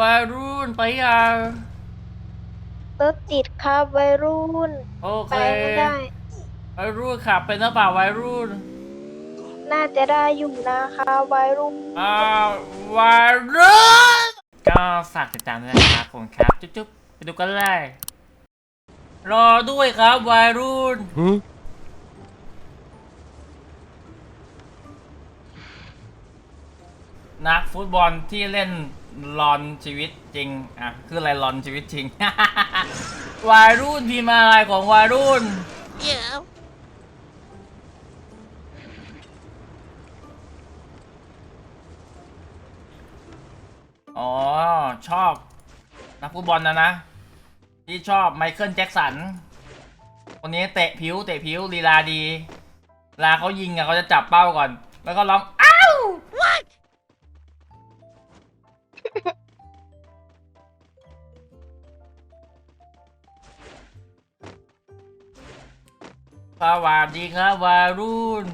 วัยรุ่นไปยังรถติดครับวัยรุ่น โอไปเคไม่ได้ วัยรุ่นขับเป็นหรือเปล่าวัยรุ่นน่าจะได้อยู่นะคะวัยรุ่น อ่าวัยรุ่นก็ฝากติดตามด้วยนะครับผมครับ จุ๊บๆไปดูกันเลยรอด้วยครับวัยรุ่น นักฟุตบอลที่เล่น ลอนชีวิตจริง อะ คืออะไรลอนชีวิตจริง วัยรุ่นทีมอะไรของวัยรุ่นอ๋อ ชอบนักฟุตบอลนะนะ ที่ชอบไมเคิลแจ็คสัน คนนี้เตะผิว เตะผิวลีลาดีเวลาเขายิงอะเขาจะจับเป้าก่อน แล้วก็ร้อง สวัสดีครับวารุ่น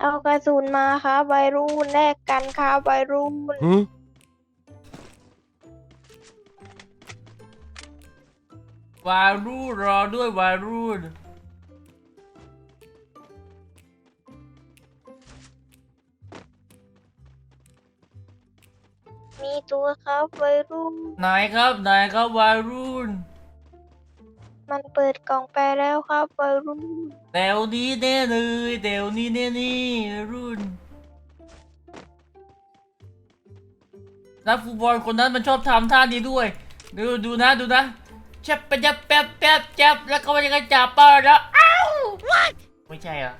เอากระสุนมาครับวัยรุ่นแลกกันครับวัยรุ่น วารุ่นรอด้วยวารุ่น มีตัวครับวัยรุ่น ไหนครับไหนครับวารุ่นมันเปิดกล่องไปแล้วครับวัยรุ่น เดี๋ยวนี้แน่เลยเดี๋ยวนี้แน่นี่รุ่นนักฟุตบอลคนนั้นมันชอบทำท่านี้ด้วย ดูดูนะดูนะแชบไปจับแป๊บแป๊บจับแล้วก็มันจะจับเป้าแล้วอ้าวไม่ใช่เหรอ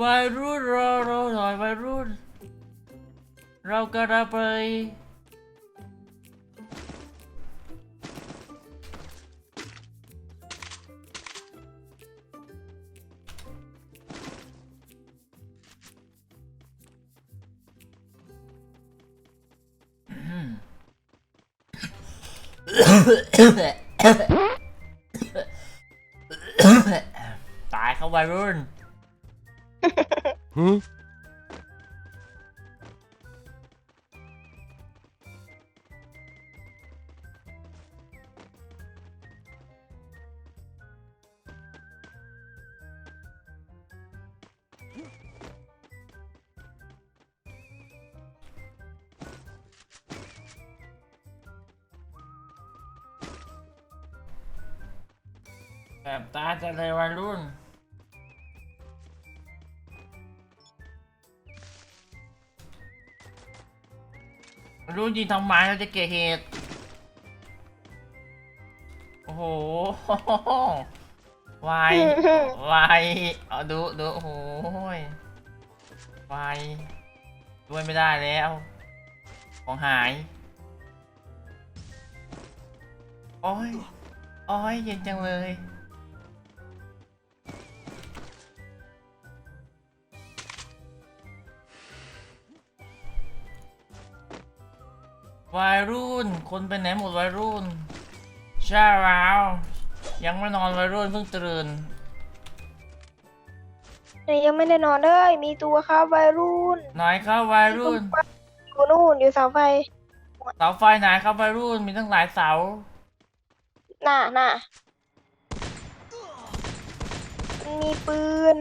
วัยรุ่นรอรอหน่อยวัยรุ่น เรากำลังไปตายเขาวัยรุ่น แบบตาจะเลยวัยรุ่นรู้ยิงทำไมเราจะเกิดเหตุ โอ้โหวายวายเอาดูดูโอ้โหวายด้วยไม่ได้แล้ว ของหาย โอ้ย โอ้ย เย็นจังเลย วัยรุ่น คนไปไหนหมดวัยรุ่นใช่แล้วยังไม่นอนวัยรุ่นเพิ่งตื่นแต่ยังไม่ได้นอนเลย มีตัวครับวัยรุ่นไหนครับวัยรุ่นอยู่นู่นอยู่เสาไฟเสาไฟไหนครับวัยรุ่นมีตั้งหลายเสาน่ะน่ะมันมีปืน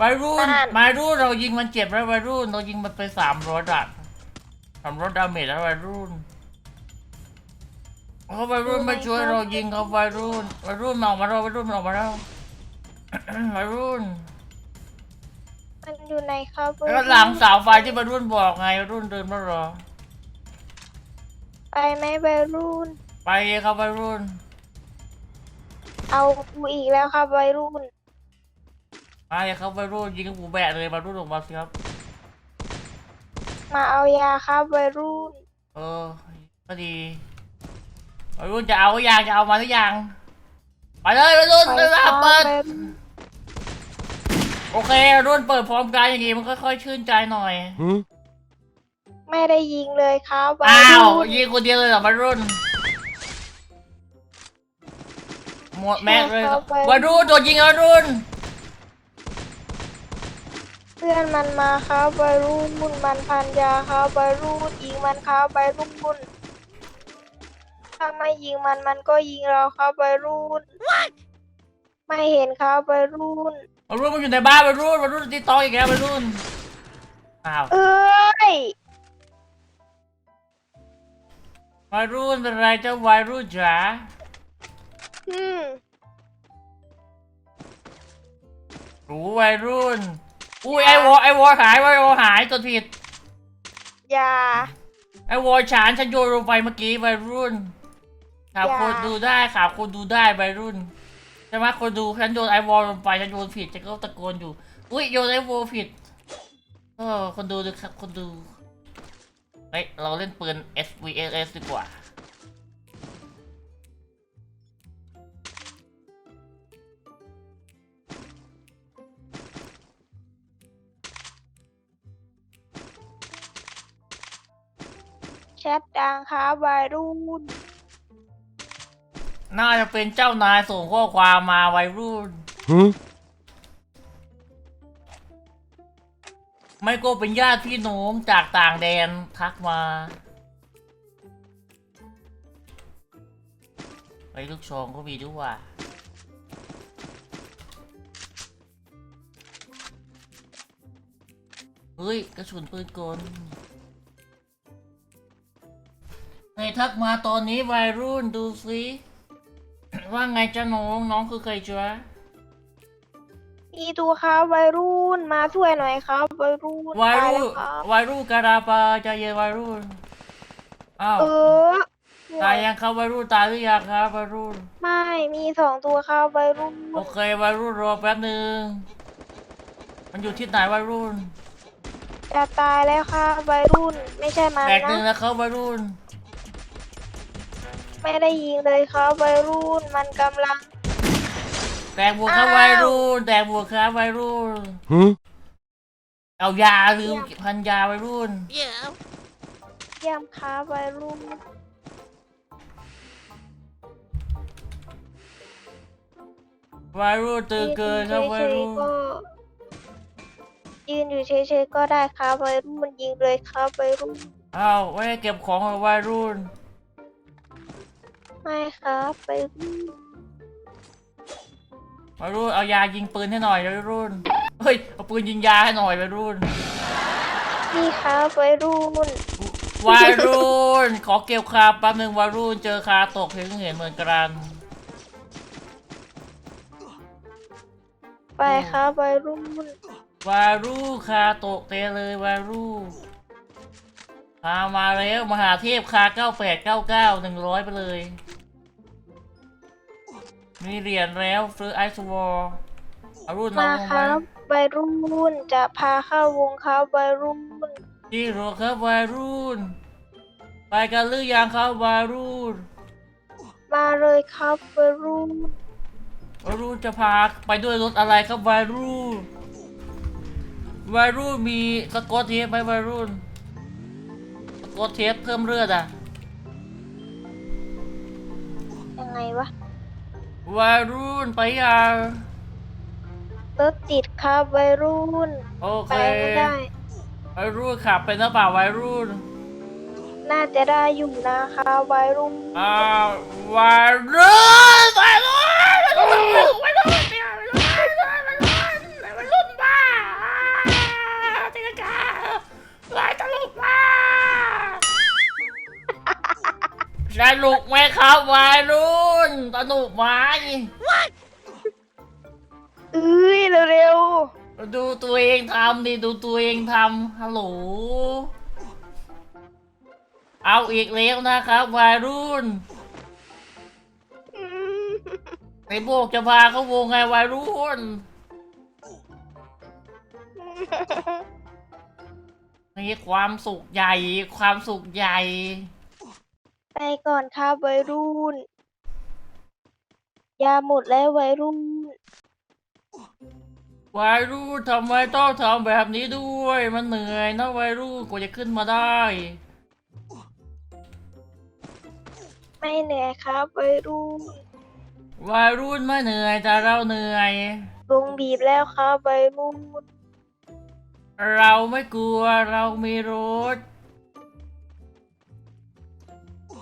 วัยรุ่นนั่น วัยรุ่นเรายิงมันเจ็บแล้ววัยรุ่นเรายิงมันไปสามรถอะสามรถดาเมจแล้ววัยรุ่นเขาวัยรุ่นมาช่วยเรายิงเขาวัยรุ่นวัยรุ่นมาออกมาแล้ววัยรุ่นมาออกมาแล้ววัยรุ่น มันอยู่ไหนครับวัยแล้วรุ่นหลังเสาไฟที่วัยรุ่นบอกไงวัยรุ่นเดินมารอ ไปไหมวัยรุ่น ไปครับวัยรุ่น เอากูอีกแล้วครับวัยรุ่นมาเลยครับวัยรุ่นยิงกับหูแบะเลยวัยรุ่นออกมาสิครับ มาเอายาครับวัยรุ่น เออ ก็ดีวัยรุ่นจะเอาอยางจะเอามาหรือยังไปเลยวัยรุ่นไปเวลาครับเปิดวัยรุ่นโอเควัยรุ่นเปิดพร้อมกันอย่างงี้มันค่อยๆชื่นใจหน่อย ไม่ได้ยิงเลยครับวัยอ้าวรุ่นยิงคนเดียวเลยเหรอวัยรุ่นหมดแม็กเลยเข้าไปวัยรุ่นโดนยิงวัยรุ่นเพื่อนมันมาครับวัยรุ่นมันพันยาครับวัยรุ่นยิงมันครับวัยรุ่นถ้าไม่ยิงมันมันก็ยิงเราครับวัยรุ่นไม่เห็นครับวัยรุ่นวัยรุ่นมันอยู่ในบ้านวัยรุ่นวัยรุ่นตีตองอีกแล้ววัยรุ่นอ้าวเอ้ยวัยรุ่นเป็นไรเจ้าวัยรุ่นจ๋าอืมรู้วัยรุ่น อุ้ยไอวอไอวอหายไอวอหายตัวผิดอย่าไอวอฉานฉันโยนลงไปเมื่อกี้วัยรุ่นข่าวอย่าคนดูได้ข่าวคนดูได้วัยรุ่นใช่ไหมคนดูฉันโยนไอวอลงไปฉันโยนผิดฉันก็ตะโกนอยู่อุ้ยโยนไอวอลผิดเออคนดูดูครับคนดูเฮ้ยเราเล่นปืน SVLS ดีกว่า ชทดังครับวัยรุ่น น่าจะเป็นเจ้านายส่งข้อความมาวัยรุ่น Huh? ไม่ก็เป็นญาติพี่น้องจากต่างแดนทักมาไอ้ลูกชองก็มีด้วยว่ะเฮ้ย กระสุนปืนกล ไงทักมาตอนนี้วัยรุ่นดูสิว่าไงจ้าน้องน้องคือใครจ๊ะมีตัวครับวัยรุ่นมาช่วยหน่อยครับวัยรุ่นวัยตายรุ่นแล้วครับวัยรุ่นกาลาปาใจเย็นวัยรุ่นอ้าวเออตายยังครับวัยรุ่นตายหรือยังครับวัยรุ่นไม่มีสองตัวครับวัยรุ่นโอเควัยรุ่นรอแป๊บหนึ่งมันอยู่ที่ไหนวัยรุ่นจะตายแล้วครับวัยรุ่นไม่ใช่มันแตกหนึ่งนะนะครับวัยรุ่น ไม่ได้ยิงเลยครับวัยรุ่นมันกำลัง แตกบวกครับอ้าว วัยรุ่นแตกบวกครับวัยรุ่น Huh? เอายาลืมพันยาวัยรุ่น เยี่ยมครับวัยรุ่นวัยรุ่นตื่นเกินครับวัยรุ่นก็ยืนอยู่เฉยๆก็ได้ครับวัยรุ่นยิงเลยครับวัยรุ่น อ้าวไว้เก็บของของวัยรุ่น ไม่ครับวัยรุ่นวัยรุ่นเอายายิงปืนให้หน่อยวัยรุ่น เฮ้ยเอาปืนยิงยาให้หน่อยวัยรุ่นนี่ครับวัยรุ่นวัยรุ่น ขอเก็บคาแป๊บหนึ่งวัยรุ่นเจอคาตกเห็นเห็นเหมือนกันไปครับวัยรุ่นวารุคาโตะเตะเลยวารุพามาแล้วมหาเทพคาเก้าแปดเก้าเก้าหนึ่งร้อยไปเลย มีเหรียญแล้วซื้อไอซ์วอลอารุ่นน้อมางลงคไหมรับวัยรุ่นจะพาเข้าวงครับวัยรุ่นจีโร่ครับวารุ่น ไปกันหรือยังครับวารุ่นมาเลยครับวัยรุ่นวารุ่นจะพาไปด้วยรถอะไรครับวารุ่นวารุ่นมีสกอตเทปไหมวารุ่นสกอตเทปเพิ่มเลือดอะยังไงวะ วัยรุ่นไปยังรถติดครับวัยรุ่น โอไปเคไม่ได้ วัยรุ่นขับเป็นหรือเปล่าวัยรุ่นน่าจะได้อยู่นะครับวัยรุ่นอ้าววัยรุ่ อาอีกแล้วนะครับวัยรุ่นๆอืมไอ้โบกจะพาเขาวงไงวัยรุ่นนี่ความสุขใหญ่ ความสุขใหญ่ ไปก่อนครับวัยรุ่นยาหมดแล้ววัยรุ่นวัยรุ่นทำไมต้องทำแบบนี้ด้วย มันเหนื่อยนะวัยรุ่นกว่าจะขึ้นมาได้ ไม่เหนื่อยครับวัยรุ่นวัยรุ่นไม่เหนื่อยแต่เราเหนื่อย ลุงบีบแล้วครับวัยรุ่นเราไม่กลัวเรามีรถ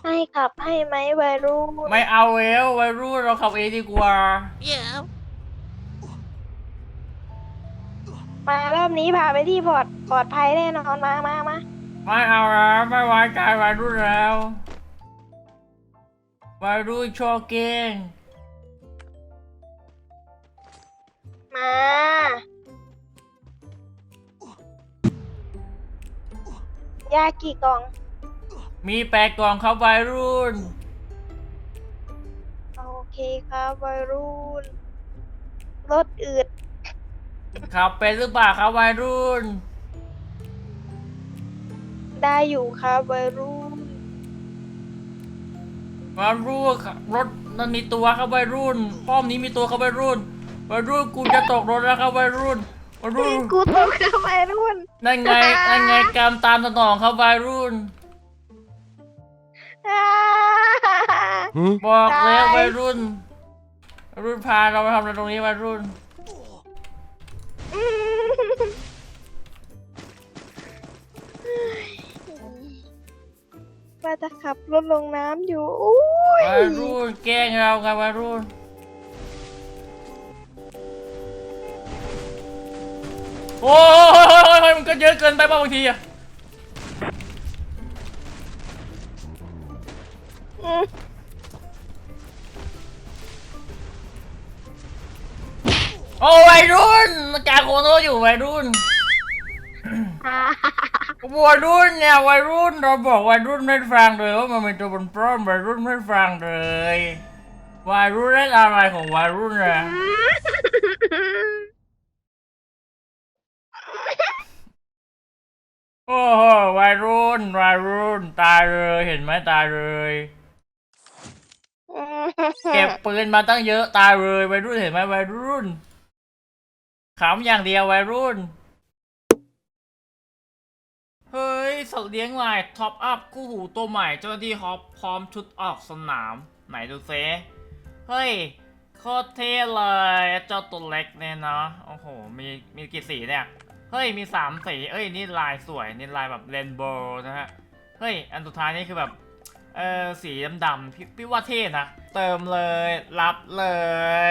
ให้ขับให้ไหมวัยรุ่นไม่เอาแล้ววัยรุ่นเราขับเองดีกว่า มารอบนี้พาไปที่ปลอดปลอดภัยแน่นอนมามามาไม่เอาแล้วไม่ไว้ใจวัยรุ่นแล้ว วัยรุ่นโชว์เก่งมา ยากี่กล่อง มีแปดกล่องครับวัยรุ่น โอเคครับวัยรุ่น รถอืด ขับเป็นหรือเปล่าครับวัยรุ่น ได้อยู่ครับวัยรุ่น วัยรุ่นครับรถมันมีตัวครับวัยรุ่น ป้อมนี้มีตัวครับวัยรุ่นวัยรุ่นกูจะตกรถแล้วครับวัยรุ่นวัยรุ่นกูตกครับวัยรุ่นนั่นไงนั่นไงกรรมตามสนองครับวัยรุ่นอ่าบอกแล้วตายวัยรุ่นวัยรุ่นพาเราไปทำอะไรตรงนี้วัยรุ่น ว่าจะขับรถลงน้ำอยู่อุ้ยวัยรุ่นแกล้งเราครับวัยรุ่นโอ้ยมันก็เยอะเกินไปป่ะบางทีอะอืมโอ้วัยรุ่นจาโคโนอยู่วัยรุ่น อ่าวัยรุ่นเนี่ยวัยรุ่นเราบอกวัยรุ่นไม่ฟังเลยว่ามันเป็นตัวบนปล้อมวัยรุ่นไม่ฟังเลยวัยรุ่นเล่นอะไรของวัยรุ่นอะโอ้โหวัยรุ่นวัยรุ่นตายเลยเห็นไหมตายเลยเก็บปืนมาตั้งเยอะตายเลยวัยรุ่นเห็นไหมวัยรุ่นขำอย่างเดียววัยรุ่น เฮ้ย สัตว์เลี้ยงใหม่ท็อปอัพคู่หูตัวใหม่ เจ้าหน้าที่ฮอปพร้อมชุดออกสนาม ไหนดูเซเฮ้ย โคตรเท่เลย เจ้าตัวเล็กเนี่ยเนาะโอ้โห มีมีกี่สีเนี่ย เฮ้ย มีสามสี เอ้ย นี่ลายสวย นี่ลายแบบเรนโบว์นะฮะ เฮ้ย อันสุดท้ายนี่คือแบบ เออสีดำๆพี่พี่ว่าเท่นะ เติมเลย รับเล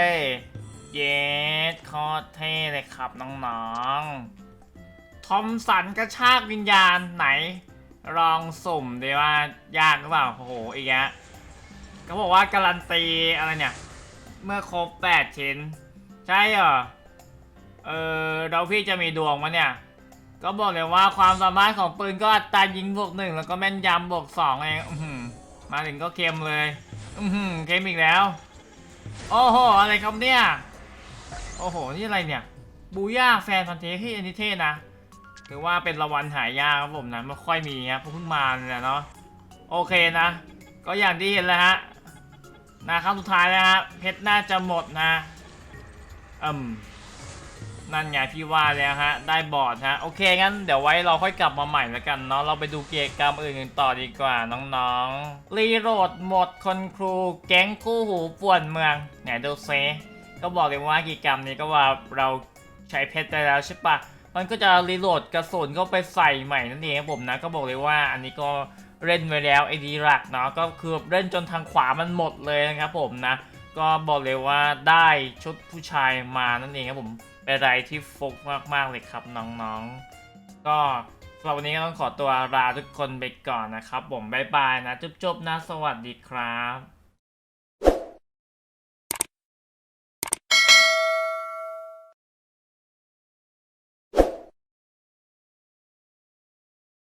ย เย็ดโคตรเท่เลยครับน้องๆ ทอมสันกระชากวิญญาณไหน ลองสุ่มดีว่ายากหรือเปล่า โอ้โหอีกแล้วเขาบอกว่าการันตีอะไรเนี่ย เมื่อครบแปดชิ้น ใช่เหรอ เออเราพี่จะมีดวงมะเนี่ย ก็บอกเลยว่าความสามารถของปืนก็อัตรายิงบวกหนึ่งแล้วก็แม่นยำบวกสองเองอื้อหือมาถึงก็เค็มเลย อือหือเค็มอีกแล้ว โอ้โห อะไรครับเนี่ย โอ้โห นี่อะไรเนี่ย บูย่าแฟนพันธ์เทที่อันนี้เท่นะ ถือว่าเป็นรางวัลหายากครับผมนะไม่ค่อยมีครับเพิ่งมาเนี่ยเนาะโอเคนะ ก็อย่างที่เห็นแล้วฮะนะครับสุดท้ายแล้วฮะเพชรน่าจะหมดนะอืมนั่นไงพี่ว่าแล้วฮะ ได้บอร์ดฮะ โอเคงั้นเดี๋ยวไว้เราค่อยกลับมาใหม่แล้วกันเนาะ เราไปดูกิจกรรมอื่นกันต่อดีกว่าน้องๆ รีโหลดหมดคนครู แก๊งคู่หูป่วนเมือง ไหนดูเซ ก็บอกเลยว่ากิจกรรมนี้ก็ว่าเราใช้เพชรไปแล้วใช่ปะ มันก็จะรีโหลดกระสุนก็ไปใส่ใหม่นั่นเองครับผมนะ ก็บอกเลยว่าอันนี้ก็เล่นไปแล้วไอดีหลักเนาะก็คือเล่นจนทางขวามันหมดเลยนะครับผมนะ ก็บอกเลยว่าได้ชุดผู้ชายมานั่นเองครับผมเป็นอะไรที่ฟุกมากๆเลยครับน้องๆ ก็สำหรับวันนี้ก็ต้องขอตัวลาทุกคนไปก่อนนะครับ ผมบ๊ายบายนะจุ๊บๆนะสวัสดีครับ